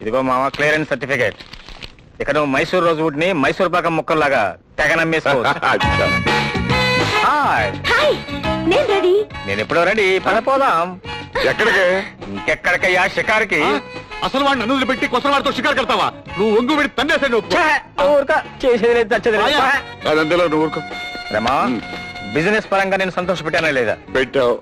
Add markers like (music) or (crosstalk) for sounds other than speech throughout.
ఇదిగో మామ clearance certificate. ఇక నువ్వు మైసూర్ రోజు వుడ్ని మైసూర్ పాకం ముక్కల్లాగా తెగ నమ్మేసుకో (laughs) అచ్చా. హాయ్. హాయ్ నేను రెడీ. నేను ఎప్పుడో రెడీ పదపోదాం ఎక్కడికి? ఇంకెక్కడికయ్యా షికార్కి? అసలు వాడిని నన్ను పెట్టి కొసల వాడితో షికారు కడతావా? నువ్వు ఒంగు పెట్టి తండేసే నువ్వు. ఊరుకో. చేసేది లేదు చచ్చేది లేదు. రాయా. అదంతలో నువ్వు ఊరుకో. రమా. బిజినెస్ పరంగా నేను సంతోష పెట్టానా లేదా? పెట్టావు.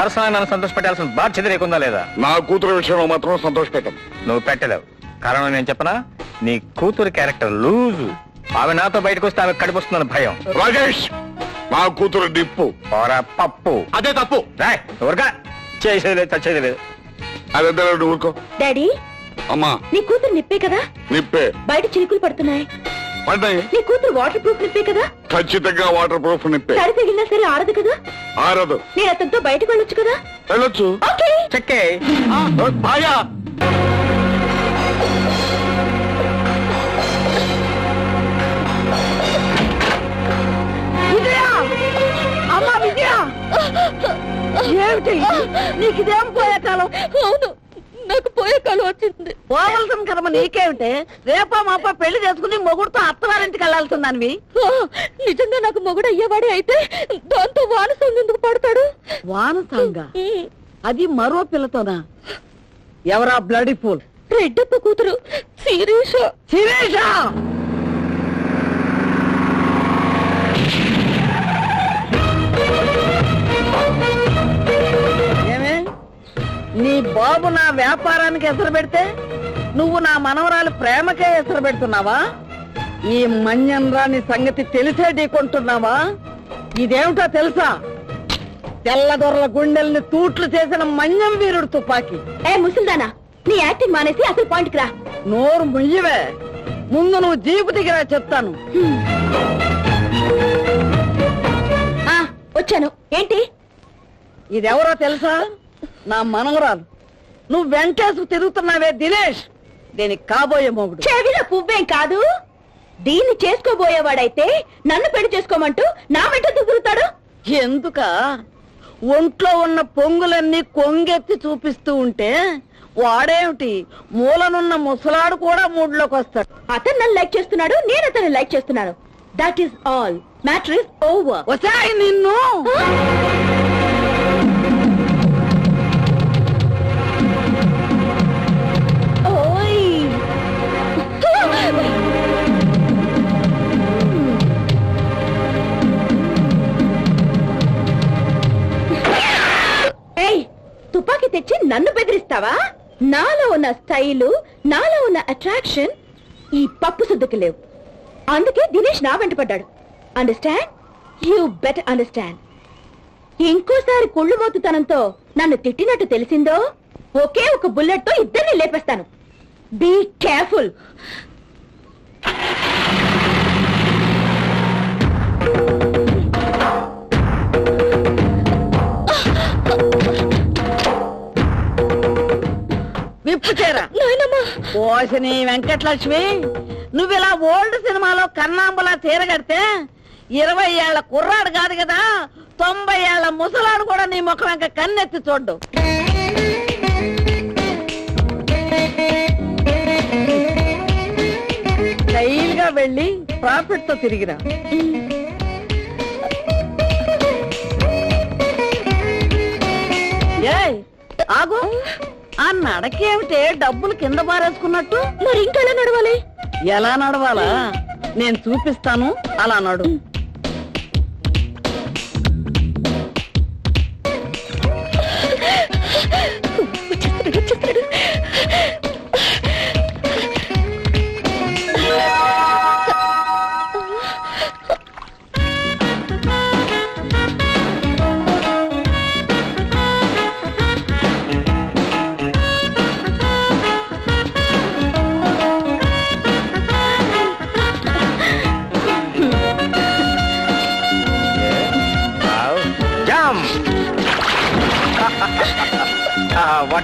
పర్సనల్ నన్ను సంతోష పెట్టాల్సిన బాధ్యత లేకుందా లేదా? నా కూతురు విషయంలో మాత్రం సంతోష పెట్టాను నువ్వు పెట్టలేవు. కారణం నేను చెప్పనా? నీ కూతురు క్యారెక్టర్ లూజు. ఆమె నాతో బయటకు వస్తే ఆమె కడుపు వస్తుందని భయం. రాజేష్ నా కూతురు డిప్పు పోరా పప్పు. అదే తప్పు. ఊరుగా చేసేది లేదు చచ్చేది లేదు. నువ్వు ఊరుకో. డాడీ అమ్మా. నీ కూతురు నిప్పే కదా? నిప్పే. బయట చినుకులు పడుతున్నాయి. పడ్డాయి నీ కూతురు వాటర్ ప్రూఫ్ నిప్పే కదా? ఖచ్చితంగా వాటర్ ప్రూఫ్ నిప్పే తగిలినా సరే ఆడదు కదా? ఆరదు. నేను అతనితో బయటకు వెళ్ళొచ్చు కదా? వెళ్ళొచ్చు. ఓకే. చెక్కే. (laughs) ఏమిటి? నీకు ఇదేం పోయే కాలం? అవును నాకు పోయే కాలం వచ్చింది పోవలసిన కర్మ నీకేమిటే రేపో మాపో పెళ్ళి చేసుకుని మొగుడుతో అత్తవారింటికి వెళ్ళాల్సిందానివి. నిజంగా నాకు మొగుడు అయ్యేవాడే అయితే దాంతో వానసం ఎందుకు పడతాడు? వానసంగా? అది మరో పిల్లతోనా? ఎవరా బ్లడీ ఫూల్? రెడ్డప్ప కూతురు శిరీష. శిరీష! నీ బాబు నా వ్యాపారానికి ఎసరు పెడితే నువ్వు నా మనవరాలు ప్రేమకే ఎసరు పెడుతున్నావా? ఈ మన్యం రాని సంగతి తెలిసే ఢీకొంటున్నావా? ఇదేమిటో తెలుసా? తెల్లదొరల గుండెల్ని తూట్లు చేసిన మన్యం వీరుడు తుపాకీ. ఏ ముసల్దానా? నీ యాక్టింగ్ మానేసి అసలు పాయింట్ రా. నోరు ముయ్యవే. ముందు నువ్వు జీపు దిగిరా చెప్తాను. వచ్చాను. ఏంటి? ఇదెవరో తెలుసా? నా మనవరాలు. నువ్వు వెంటేసుకు తిరుగుతున్నావే దినేష్. దీనికి కాబోయే మొగుడు. చెవిలో పువ్వేం కాదు? దీన్ని చేసుకోబోయేవాడైతే నన్ను పెళ్ళి చేసుకోమంటూ నా వెంట తిరుగుతాడు? ఎందుక? ఒంట్లో ఉన్న పొంగులన్నీ కొంగెత్తి చూపిస్తూ ఉంటే వాడేమిటి? మూలనున్న ముసలాడు కూడా మూడ్లోకి వస్తాడు. అతను నన్ను లైక్ చేస్తున్నాడు నేను అతను లైక్ చేస్తున్నాను. That is all matter is over వచ్చాయి నిన్ను. నన్ను బెదిరిస్తావా? నాలో ఉన్న స్టైలు నాలో ఉన్న అట్రాక్షన్ ఈ పప్పు సుద్దుకు లేవు. అందుకే దినేష్ నా వెంట పడ్డాడు. అండర్స్టాండ్ యూ బెటర్ అండర్స్టాండ్ ఇంకోసారి కుళ్ళు మోతుతనంతో నన్ను తిట్టినట్టు తెలిసిందో ఒకే ఒక బుల్లెట్తో ఇద్దరిని లేపేస్తాను. బీ కేర్ఫుల్ చేరా ఓసిని వెంకటలక్ష్మి నువ్వు ఇలా ఓల్డ్ సినిమాలో కన్నాంబలా చీరగడితే ఇరవై ఏళ్ళ కుర్రాడు కాదు కదా తొంభై ఏళ్ళ ముసలాడు కూడా నీ ముఖం వెంక కన్నెత్తి చూడ్డు. స్టైల్గా వెళ్ళి ప్రాఫిట్తో తిరిగిరా ఆగు. ఆ నడకేమిటే డబ్బులు కింద పారేసుకున్నట్టు? మరి ఇంకెలా నడవాలి? ఎలా నడవాలా? నేను చూపిస్తాను అలా నడు.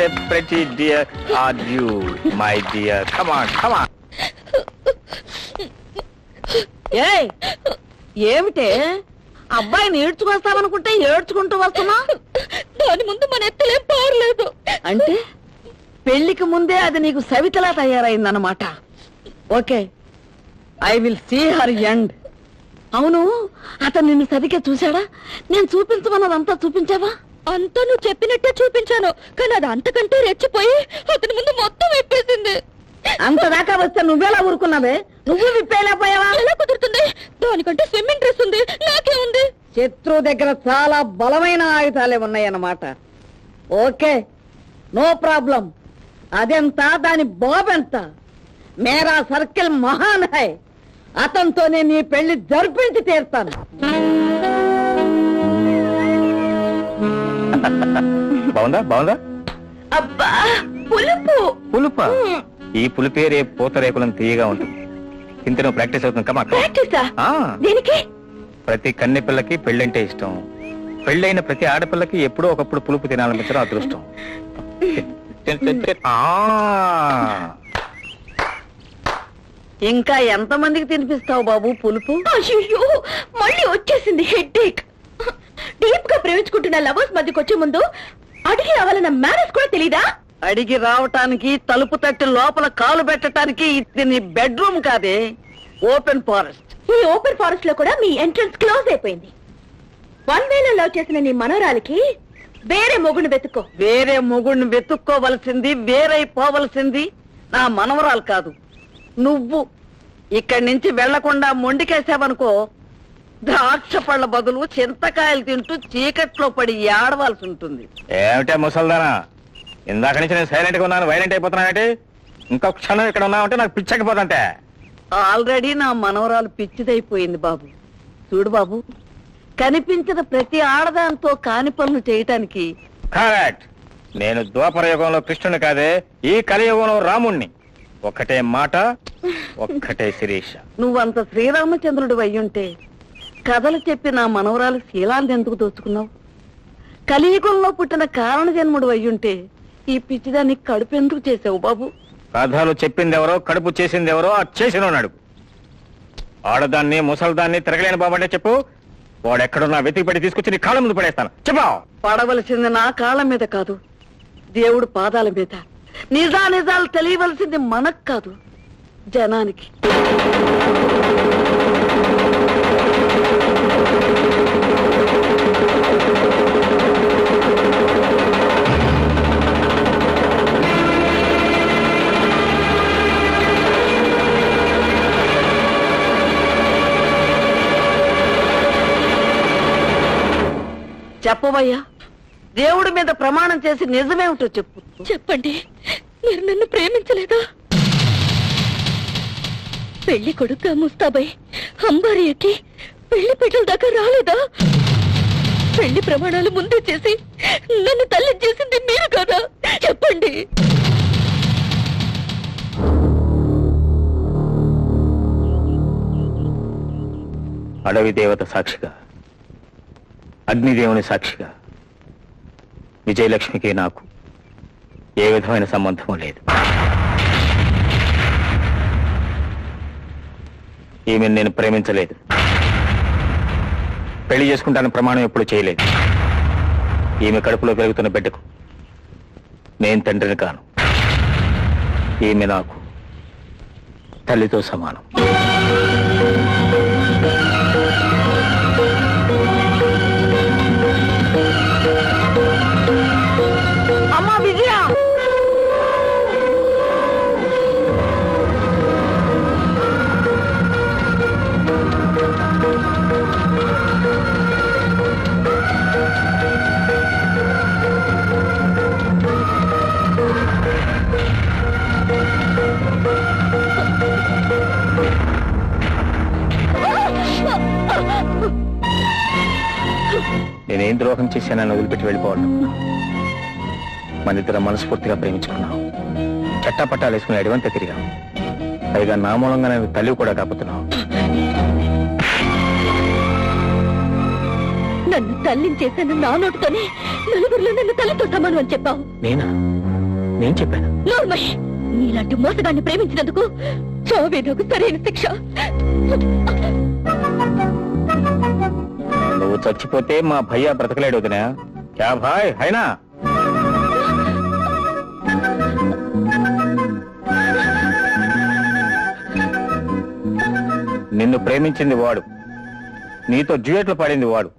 A pretty dear are you, my dear. Come on, come on. ఏయ్ ఏమిటే? అబ్బాయిని ఏడ్చుకొస్తామనుకుంటే ఏడ్చుకుంటూ వస్తున్నా? దాని ముందు మన ఎత్తలేం పారలేదు. అంటే? పెళ్ళికి ముందే అది నీకు సవితలా తయారైందన్నమాట. Okay I will see her end అవును అతను నిన్ను సరిగ్గా చూశాడా? నేను చూపించమన్నదంతా చూపించావా? అంతా నువ్వు చెప్పినట్టే చూపించాను. కానీ అది అంతకంటే రెచ్చిపోయి అతని ముందు మొత్తం విప్పేసింది. అంత దాకా వస్తే నువ్వెలా ఊరుకున్నావే? నువ్వు విప్పేలేకపోయావా ఎలా కుదురుతుంది? దానికంటే స్విమ్మింగ్ డ్రెస్ ఉంది. నాకే ఉంది. శత్రువు దగ్గర చాలా బలమైన ఆయుధాలే ఉన్నాయన్నమాట. Okay no problem. అదెంత? దాని బాబెంత మేరా సర్కిల్ మహాన్ హై. అతనితోనే నీ పెళ్ళి జరిపించి తీరుతాను. బాగుందా? బాగుందా? అబ్బా పులుపు. పులుప? ఈ పులిపే రేపు పూతరేకులను తీయగా ఉంటుంది ఇంత నువ్వు ప్రాక్టీస్ అవుతుంది. కమా ప్రాక్టీసా? ఆ, దేనికి? ప్రతి కన్నె పిల్లకి పెళ్ళంటే ఇష్టం. పెళ్ళైన ప్రతి ఆడపిల్లకి ఎప్పుడో ఒకప్పుడు పులుపు తినాలనిపించడం అదృష్టం. ఆ, ఇంకా ఎంతమందికి తినిపిస్తావు బాబు పులుపు? మళ్ళీ వచ్చేసింది హెడ్ ఏక్ డీప్గా ప్రేమించుకుంటున్న లవర్స్ మధ్యకి వచ్చే ముందు అడిగి రావాలన్న మేనేజ్ కూడా తెలీదా? అడిగి రావటానికి తలుపు తట్టి లోపల కాలు పెట్టడానికి ఇది నీ బెడ్రూమ్ కాదే ఓపెన్ ఫారెస్ట్. ఈ ఓపెన్ ఫారెస్ట్లో కూడా మీ ఎంట్రన్స్ క్లోజ్ అయిపోయింది. వన్ వేలో లవ్ చేసిన నీ మనోరాలకి వేరే మొగుడు వెతుక్కో. వేరే మొగుడిని వెతుక్కోవలసింది వేరైపోవలసింది నా మనవరాలు కాదు. నువ్వు ఇక్కడి నుంచి వెళ్ళకుండా మొండికేసావనుకో ద్రాక్ష పళ్ళ బదులు చింతకాయలు తింటూ చీకట్లో పడి ఏడవలసి ఉంటుంది. ఏమిటే ముసల్దానా? ఇందాక నుంచి నేను సైలెంట్గా ఉన్నాను వైలెంట్ అయిపోతున్నానంటే ఇంకొక క్షణం ఇక్కడ ఉన్నావంటే నాకు పిచ్చకపోతుంటే ఆల్రెడీ నా మనవరాలు పిచ్చిదైపోయింది బాబు. చూడు బాబు కనిపించిన ప్రతి ఆడదాంతో కాని పనులు చేయటానికి. కరెక్ట్. నేను ద్వాపర యుగంలో కృష్ణుని కాదే ఈ కలియుగంలో రాముణ్ణి. ఒక్కటే మాట (laughs) ఒక్కటే శిరీష. నువ్వంత శ్రీరామచంద్రుడు అయ్యుంటే కథలు చెప్పి నా మనవరాలు శీలాన్ని ఎందుకు దోచుకున్నావు? కలియుగంలో పుట్టిన కారణ జన్ముడు అయ్యుంటే ఈ పిచ్చిదాన్ని కడుపు ఎందుకు చేసావు బాబు? కథలు చెప్పింది ఎవరో కడుపు చేసింది ఎవరో ఆ చేసిన ఉన్నాడు ఆడదాన్ని ముసల్దాన్ని తిరగలేని బాబంటే చెప్పు. వాడు ఎక్కడున్నా వెతికి పెట్టి తీసుకొచ్చి నీ కాళ్ళ ముందు పడేస్తాను. చెప్పా. పడవలసింది నా కాళ్ళ మీద కాదు దేవుడు పాదాల మీద. నిజా నిజాలు తెలియవలసింది మనకు కాదు జనానికి. చెప్పవయ్యా దేవుడి మీద ప్రమాణం చేసి నిజమేమిటో చెప్పు. చెప్పండి. మీరు నన్ను ప్రేమించలేదా? పెళ్ళి కొడుక ముస్తాబై అంబారి ఎక్కి పెళ్ళి పెట్టల దాకా రాలేదా? పెళ్ళి ప్రమాణాలు ముందే చేసి నన్ను తల్లి చేసింది మీరు కదా? చెప్పండి. అడవి దేవత సాక్షిగా అగ్నిదేవుని సాక్షిగా. విజయలక్ష్మికి నాకు ఏ విధమైన సంబంధం లేదు. ఈమెను నేను ప్రేమించలేదు. పెళ్ళి చేసుకుంటాను ప్రమాణం ఎప్పుడు చేయలేదు. ఈమె కడుపులో పెరుగుతున్న బిడ్డకు నేను తండ్రిని కాను. ఈమె నాకు తల్లితో సమానం. ద్రోహం చేశానని వదిలిపెట్టి వెళ్ళిపోవడం మన ఇద్దరం మనస్ఫూర్తిగా ప్రేమించుకున్నాం. చట్టపట్టాలు వేసుకుని అడివంత తిరిగాం. పైగా నా మూలంగా నేను తల్లి కూడా కాపుతున్నావు నన్ను తల్లిని చేశాను నా నోటితోనే. నలుగురిలో నన్ను తల్లితో సమానం అని చెప్పావు. నేనా? నేను చెప్పాను? నోర్మయ్ నీలాంటి మోసగాన్ని ప్రేమించినందుకు చావే నాకు సరైన శిక్ష. చచ్చిపోతే మా భయ్య బ్రతకలేడు వదినా. క్యా భాయ్ హైనా? నిన్ను ప్రేమించింది వాడు. నీతో జ్యూయేట్లు పాడింది వాడు.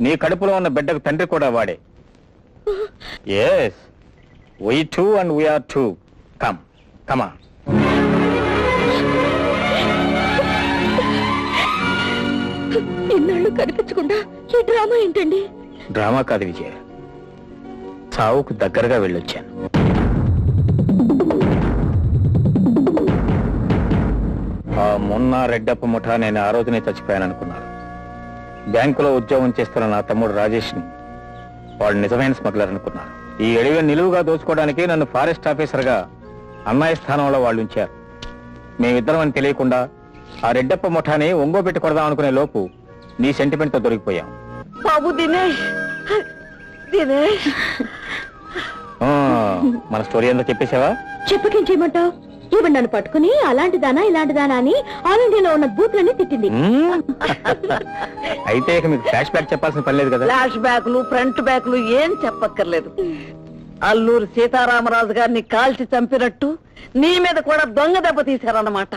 నీ కడుపులో ఉన్న బిడ్డకు తండ్రి కూడా వాడే. Yes why two and VR two come కమా ఇన్నాళ్ళు కనిపించకుండా ఈ డ్రామా ఏంటండి? డ్రామా కాదు విజయ. చావుకు దగ్గరగా వెళ్ళొచ్చాను. ఆ మొన్న రెడ్డప్ప ముఠా నేను ఆ రోజునే చచ్చిపోయాను అనుకున్నాను బ్యాంకులో ఉద్యోగం చేస్తున్న నా తమ్ముడు రాజేష్ని వాడు నిజమైన స్మగ్లర్ అనుకున్నాను ఈ ఎడవి నిలువుగా దోచుకోవడానికి నన్ను ఫారెస్ట్ ఆఫీసర్గా అన్నయ్య స్థానంలో వాళ్ళు ఉంచారు. మేమిద్దరం అని తెలియకుండా ఆ రెడ్డప్ప ముఠాని ఒంగో పెట్టి కొడదాం అనుకునే లోపు నీ సెంటిమెంట్తో దొరికిపోయాం. బాబు దినేష్. దినేష్. ఆ, మన స్టోరీ ఏందో చెప్పేశావా? చెప్పకేం చేయమంటావు? ఈవిడ నన్ను పట్టుకుని అలాంటి దానా ఇలాంటి దానా అని ఆల్ ఇండియాలో ఉన్న బూత్లన్నీ తిట్టింది. మ్మ్. అయితే ఇక మీకు ఫ్లాష్ బ్యాక్ చెప్పాల్సిన పని లేదు కదా? ఫ్లాష్ బ్యాక్లు ఫ్రంట్ బ్యాక్లు ఏం చెప్పక్కర్లేదు. అల్లూరు సీతారామరాజు గారిని కాల్చి చంపినట్టు నీ మీద కూడా దొంగ దెబ్బ తీశారన్నమాట.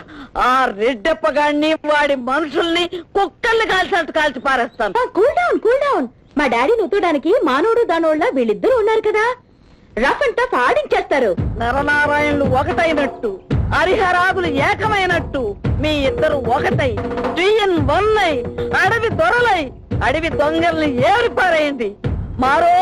ఆ రెడ్డప్ప గారిని వాడి మనుషుల్ని కుక్కల్ని కాల్చినట్టు కాల్చి పారేస్తాను. Cool down cool down. మా డాడీ నుత్తడానికి మానవుడు దానోళ్ళ వీళ్ళిద్దరూ ఉన్నారు కదా. రఫ్ అండ్ టఫ్ ఆడించేస్తారు నరనారాయణులు ఒకటైనట్టు హరిహరాదులు ఏకమైనట్టు మీ ఇద్దరు ఒకటై టీఎన్ వన్ అయి అడవి దొరలై అడవి దొంగల్ని ఏరి పారేయండి మారో